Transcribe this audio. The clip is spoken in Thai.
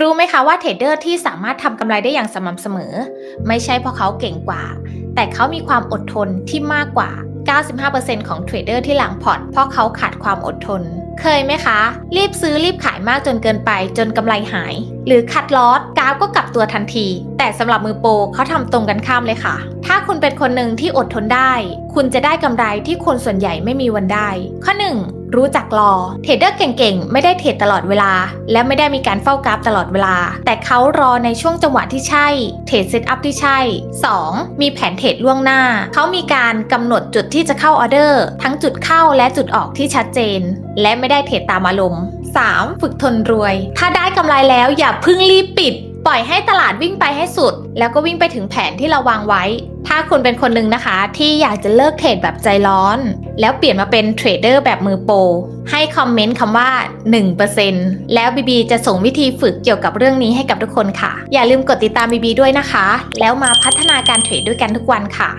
รู้ไหมคะว่าเทรดเดอร์ที่สามารถทำกำไรได้อย่างสม่ำเสมอ ไม่ใช่เพราะเขาเก่งกว่า แต่เขามีความอดทนที่มากกว่า 95%ของเทรดเดอร์ที่หลังพอร์ตเพราะเขาขาดความอดทน เคยไหมคะ รีบซื้อรีบขายมากจนเกินไป จนกำไรหาย หรือคัดลอสกราฟก็กลับตัวทันที แต่สำหรับมือโปรเขาทำตรงกันข้ามเลยค่ะถ้าคุณเป็นคนหนึ่งที่อดทนได้ คุณจะได้กำไรที่คนส่วนใหญ่ไม่มีวันได้ ข้อ 1 รู้จักรอ เทรดเดอร์เก่งๆ ไม่ได้เทรดตลอดเวลา และไม่ได้มีการเฝ้ากราฟตลอดเวลา แต่เขารอในช่วงจังหวะที่ใช่ เทรดเซตอัพที่ใช่ 2. มีแผนเทรดล่วงหน้า เขามีการกำหนดจุดที่จะเข้าออเดอร์ ทั้งจุดเข้าและจุดออกที่ชัดเจน และไม่ได้เทรดตามอารมณ์ 3. ฝึกทนรวย ถ้าได้กำไรแล้วอย่าเพิ่งรีบปิด ปล่อยให้ตลาดวิ่งไปให้สุด แล้วก็วิ่งไปถึงแผนที่เราวางไว้ ถ้าคุณเป็นคนหนึ่งนะคะ ที่อยากจะเลิกเทรดแบบใจร้อน แล้วเปลี่ยนมาเป็นเทรดเดอร์แบบมือโปรให้คอมเมนต์คำว่า 1%แล้วบีบีจะส่งวิธีฝึกเกี่ยวกับเรื่องนี้ให้กับทุกคนค่ะ อย่าลืมกดติดตามบีบีด้วยนะคะ แล้วมาพัฒนาการเทรดด้วยกันทุกวันค่ะ